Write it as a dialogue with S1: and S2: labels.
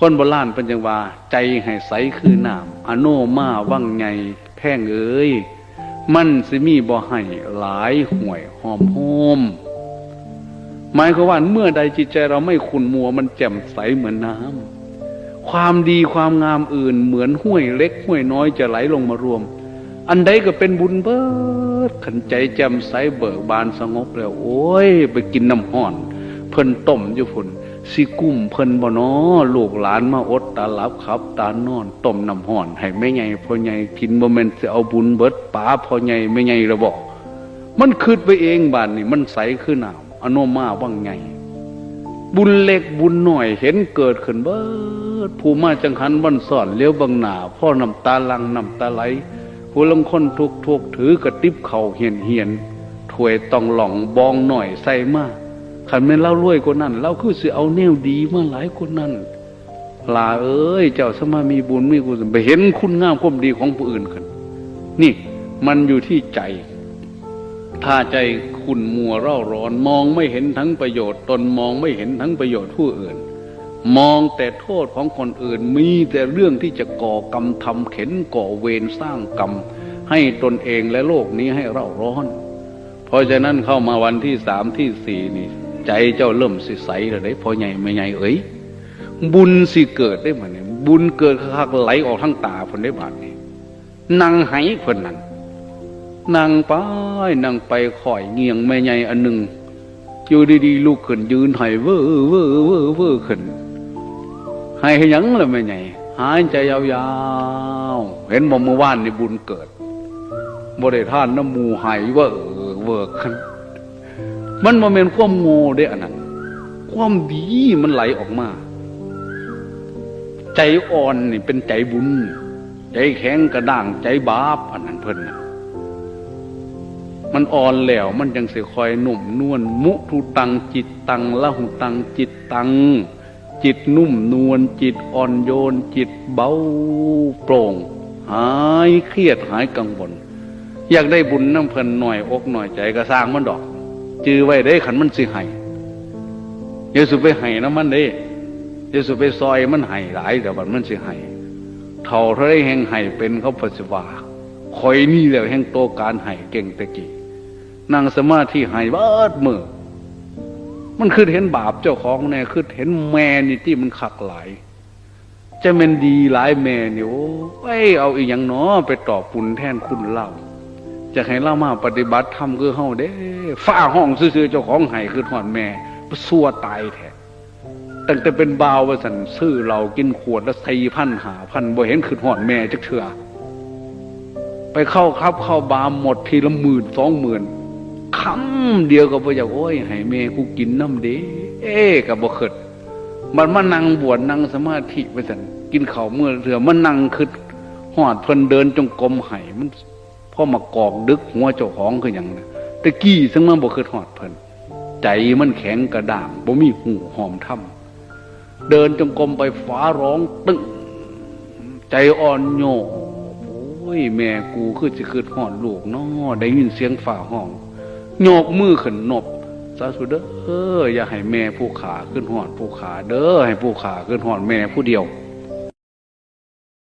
S1: คนโบราณเป็นจังว่า ใจให้ใสคือน้ำอโนมาว่างไงแพ่งเอ้ยมันสิมีบ่ให้หลายห่วยหอมโฮมหมายความว่าเมื่อใดจิตใจเราไม่ขุนมัว มันแจ่มใสเหมือนน้ำความดีความงามอื่นเหมือนห้วยเล็กห้วยน้อยจะไหลลงมารวม อันใดก็เป็นบุญเบิดขันใจแจ่มใสเบิกบานสงบแล้ว โอ้ย ไปกินน้ำห้อน เพิ่นต้มอยู่ฝุ่น สิกุ้มเพิ่นบ่นอลูกหลานมาอดตาหลับขับ ตานอนต้มน้ำห้อน ให้แม่ใหญ่พ่อใหญ่กินบ่แม่นสิเอาบุญเบิดป๋าพ่อใหญ่แม่ใหญ่ระบอก มันคืดไปเองบ้านนี่มันใสคือน้ำอโนมาว่างไง บุญเล็กบุญหน่อยเห็นเกิดขึ้นเบิดผู้มาจังหันวันสอนเลี้ยวบังหนาพ่อน้ำตาลังน้ำตาไหลผู้ลงคนทุกทุกถือกระติบเข่าเหียนเหียนถวยต้องหล่องบองหน่อยใส่มาก ขันแม่นเล่ารวยกว่านั้นเราคือสิเอาแนวดีมาหลายคนนั้นลาเอ้ย เจ้าสมามีบุญมีกุศลไปเห็นคุณงามความดีของผู้อื่นขึ้นนี่มันอยู่ที่ใจ ถ้าใจขุ่นมัวเร่าร้อน มองไม่เห็นทั้งประโยชน์ ตนมองไม่เห็นทั้งประโยชน์ผู้อื่น มองแต่โทษของคนอื่นมีแต่เรื่องที่จะก่อกรรมทำเข็นก่อเวรสร้างกรรม ให้ตนเองและโลกนี้ให้เร่าร้อน เพราะฉะนั้นเข้ามาวันที่สามที่สี่นี่ ใจเจ้าเริ่มสิใสแล้วได้พอใหญ่ไม่ใหญ่เอ้ยบุญสิเกิดได้มาเนี่ยบุญเกิดคักไหลออกทั้งตาคนได้บาดนี้นั่งไหคนนั้นนั่งไปนั่งไปข่อยเงียงแม่ใหญ่อันหนึ่งอยู่ดีๆลูกขึ้นยืนไห้เว่อเว่อเว่อเว่อขึ้นให้หยังละแม่ใหญ่หายใจยาวๆ เห็นบ่เมื่อวานนี่บุญเกิดบ่ได้ท่านน้ำหมูไห้เว่อเว่อขึ้น มันบ่แม่นความโง่เด้อันนั้น ความดีมันไหลออกมา ใจอ่อนนี่เป็นใจบุญ ใจแข็งกระด้างใจบาปอันนั้นเพิ่นนะมันอ่อนแล้วมันยังเสิคอยหนุ่มนวลมุทุตังจิตตังละหุตังจิตตัง จิตนุ่มนวลจิตอ่อนโยน จิตเบาโปร่ง หายเครียดหายกังวลอยากได้บุญน้ำเพลินหน่อยอกหน่อยใจก็สร้างมันดอก จือไว้ได้ขันมันสิให้อย่าสุไปให้น้ำมันเด้อย่าสุไปซอยมันให้หลายแต่บัดมันสิให้เท่าเท่าไรแห่งให้เป็นเขาปฏิวาคอยนี่แล้วแห่งโตการให้เก่งตะกี้นั่งสมาธิหายเบิดมือมันคือเห็นบาปเจ้าของแน่คือเห็นแม่นี่ที่มันขักหลายจะเป็นดีหลายแม่นี่โอ้ยเอาอีกอย่างเนาะไปตอบปุนแทนคุณเล่า จะให้เล่ามาปฏิบัติธรรมคือเฮาเด้ฝ้าห้องซื่อๆเจ้าของไห้คือหอดแม่สัวตายแท้ตั้งแต่เป็นบาวว่าสันซื้อเรากินขวดและสี่พันหาพันบ่เห็นคือหอดแม่จักเถื่อไปเข้าครับเข้าบาหมดทีละหมื่นสองหมื่นคำเดียวก็บ่อยากโอ้ยให้แม่กูกินน้ำเด้เอ๊ก็บ่เคิดมันมานั่งบวชนั่งสมาธิไปสันกินข้าวเมื่อเถื่อมันนั่งคือหอดเพิ่นเดินจงกรมไห้มัน พ่อมากอกดึกหัวเจ้าของคืออย่างนะตะกี้ซึ่งมันบ่คือหอดเพิ่นใจมันแข็งกระด้างบ่มีหูหอมถ้ำเดินจงกรมไปฟ้าร้องตึ้งใจอ่อนโยโอ้ยแม่กูคือจะคืดหอดลูกน้อได้ยินเสียงฝ่าห้องโยกมือขึ้นนบสาธุเด้ออย่าให้แม่ผู้ขาขึ้นหอดผู้ขาเด้อให้ผู้ขาขึ้นหอดแม่ผู้เดียว